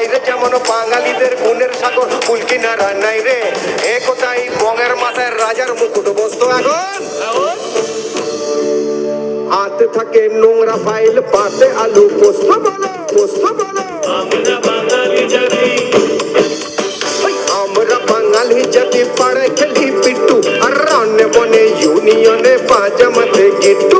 বাইরে যেমন বাঙালিদের গুণের সাগর কুলকিনারা নাই রে। এ কোথায় বঙের মাথায় রাজার মুকুট বসতো এখন। হাতে থাকে নোংরা ফাইল পাতে আলু পোস্ত বলো পোস্ত বলো আমরা বাঙালি জাতি। আমরা বাঙালি জাতি পাড়ে খেলি পিট্টু আর রান্নে বনে ইউনিয়নে পাজামাতে গিট্টু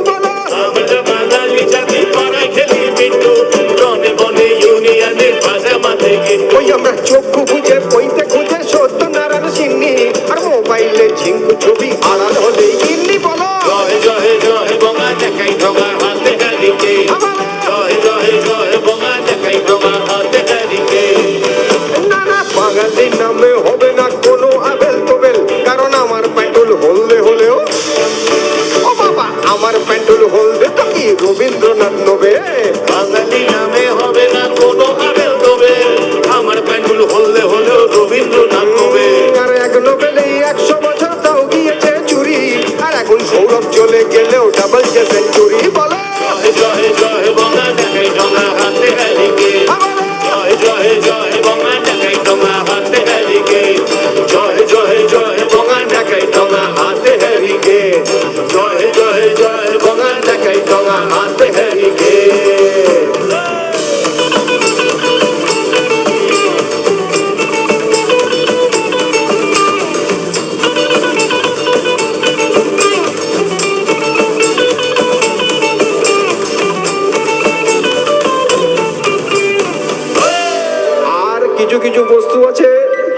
কিছু কিছু বস্তু আছে।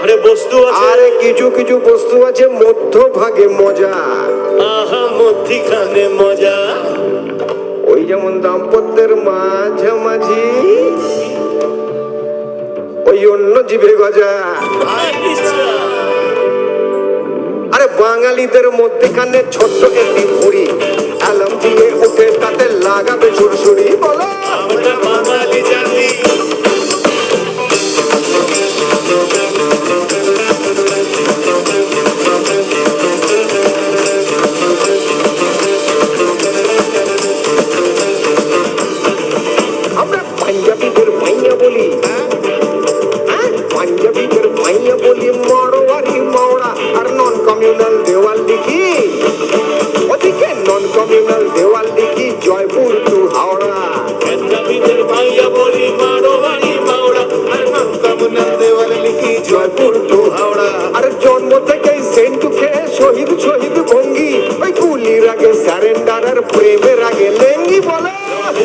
আরে বস্তু আছে। আরে কিছু কিছু বস্তু আছে মধ্য ভাগে মজা। আহা মধ্যিখানে মজা। ওই যেমন দাম্পত্যের মাঝামাঝি ওই অন্য জীবে গজা। আরে বাঙালিদের মধ্যেখানে ছোট্ট একটি ভুড়ি অ্যালাম দিয়ে উঠে তাতে লাগাবে সুরসুরি কমিউনাল দেওয়াল লিখি জয়পুর টু হাওড়া। পাঞ্জাবিদের ভাইয়া বলি মারোয়ারি মাওড়া। আর দেওয়ালে লিখি জয়পুর টু হাওড়া। আর জন্ম থেকেই সেন্টু খেয়ে শহীদ শহীদ ভঙ্গি। ওই গুলির আগে স্যারেন্ডার আর প্রেমের আগে লেঙ্গি বলে।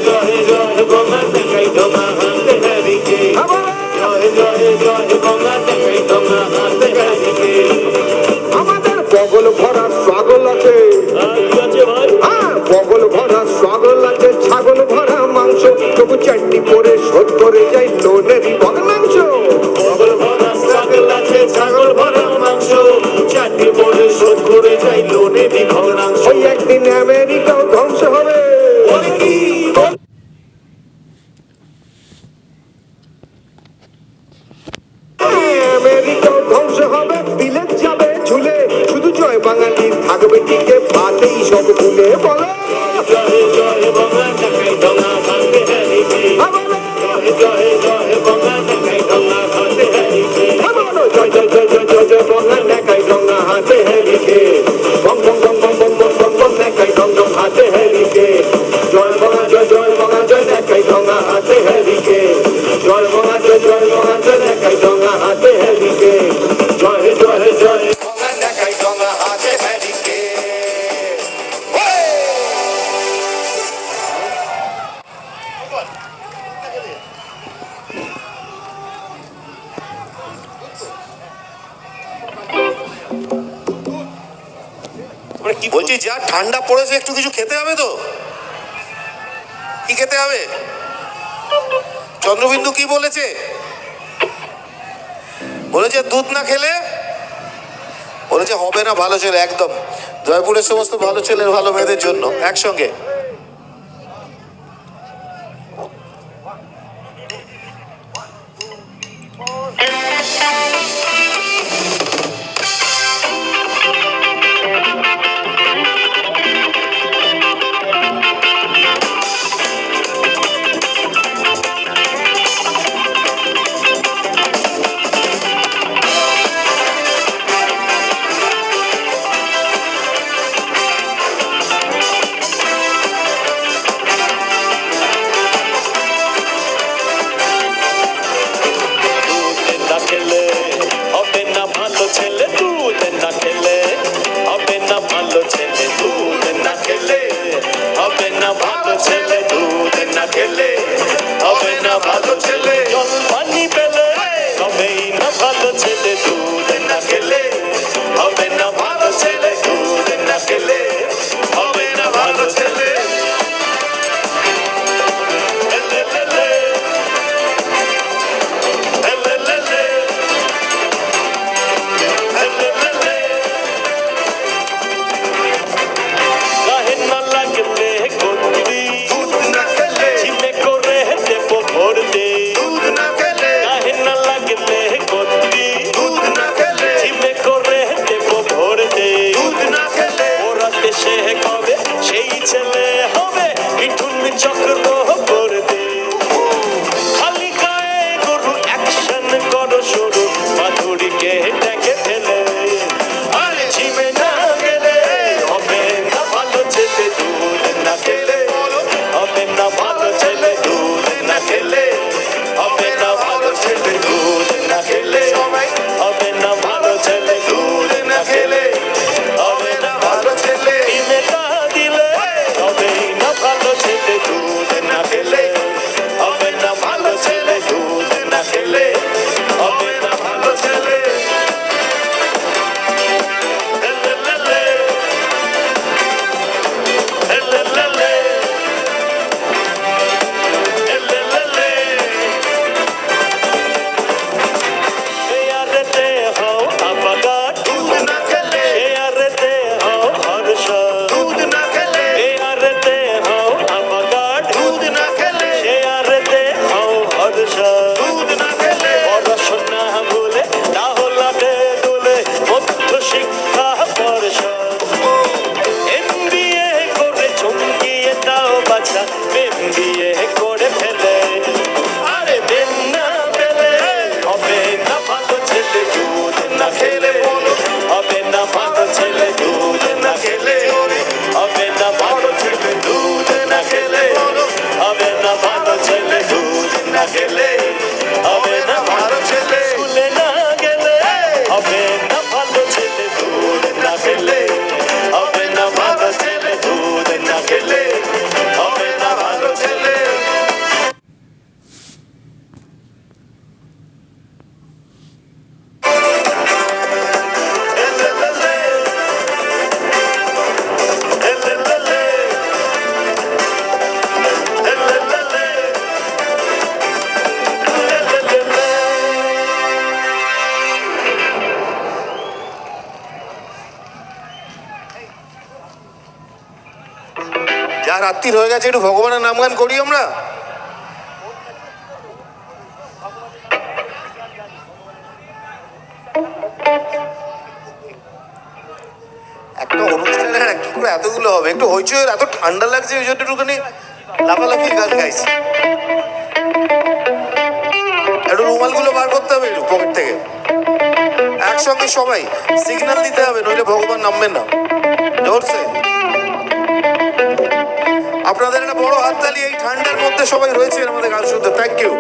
জয় জয় বঙা দেখাই ঢোঙা হাতে হারিকে। জয় জয় জয় বঙা দেখাই ঢোঙা হাতে হারিকে। আমাদের বগল ভরা খেতে হবে তো? কি খেতে হবে? চন্দ্রবিন্দু কি বলেছে? বলেছে দুধ না খেলে? বলেছে হবে না ভালো ছেলে, একদম। জয়পুরের সমস্ত ভালো ছেলের ভালো মেয়েদের জন্য, একসঙ্গে। Get laid. রাত্রির হয়ে গেছে, একটু ভগবানের নাম গান করি আমরা। এতগুলো হবে, একটু এত ঠান্ডা লাগছে ওই জন্য একটুখানি লাফালাফি গান গাইছি। একটু রুমালগুলো বার করতে হবে একটু পকেট থেকে। একসঙ্গে সবাই সিগন্যাল দিতে হবে, নইলে ভগবান নামবেন না। জোরসে আপনাদের একটা বড় হাততালি এই ঠান্ডার মধ্যে সবাই রয়েছে আমাদের গান শুনতে। থ্যাংক ইউ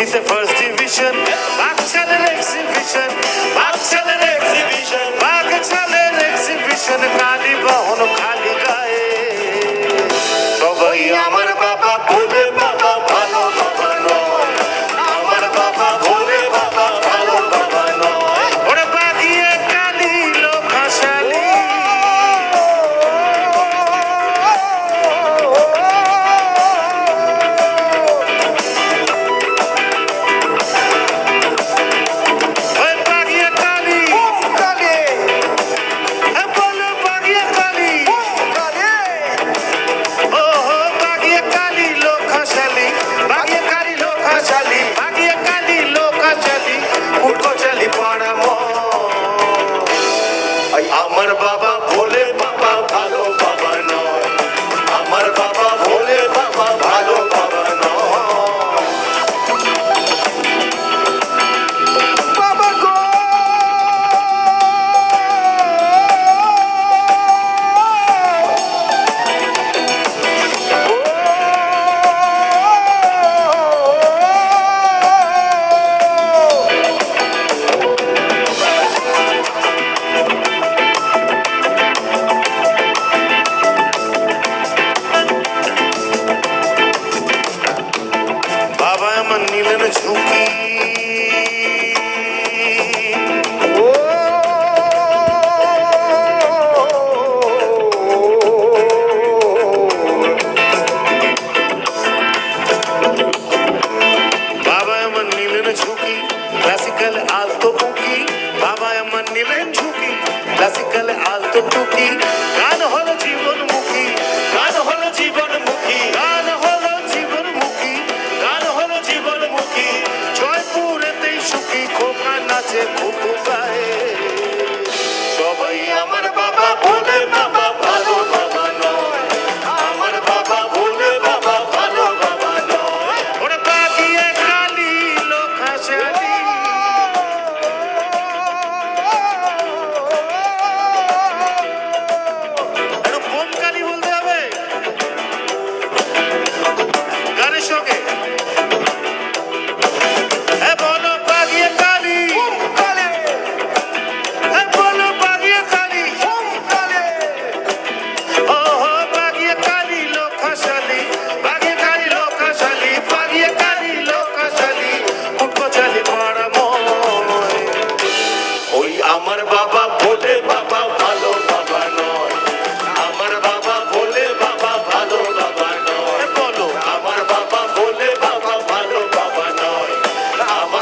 জিতে ফার্স্ট ডিভিশন বাকশালের এক্সিবিশন বাকশালের এক্সিবিশন বাকশালের এক্সিবিশন কালী বাহন খা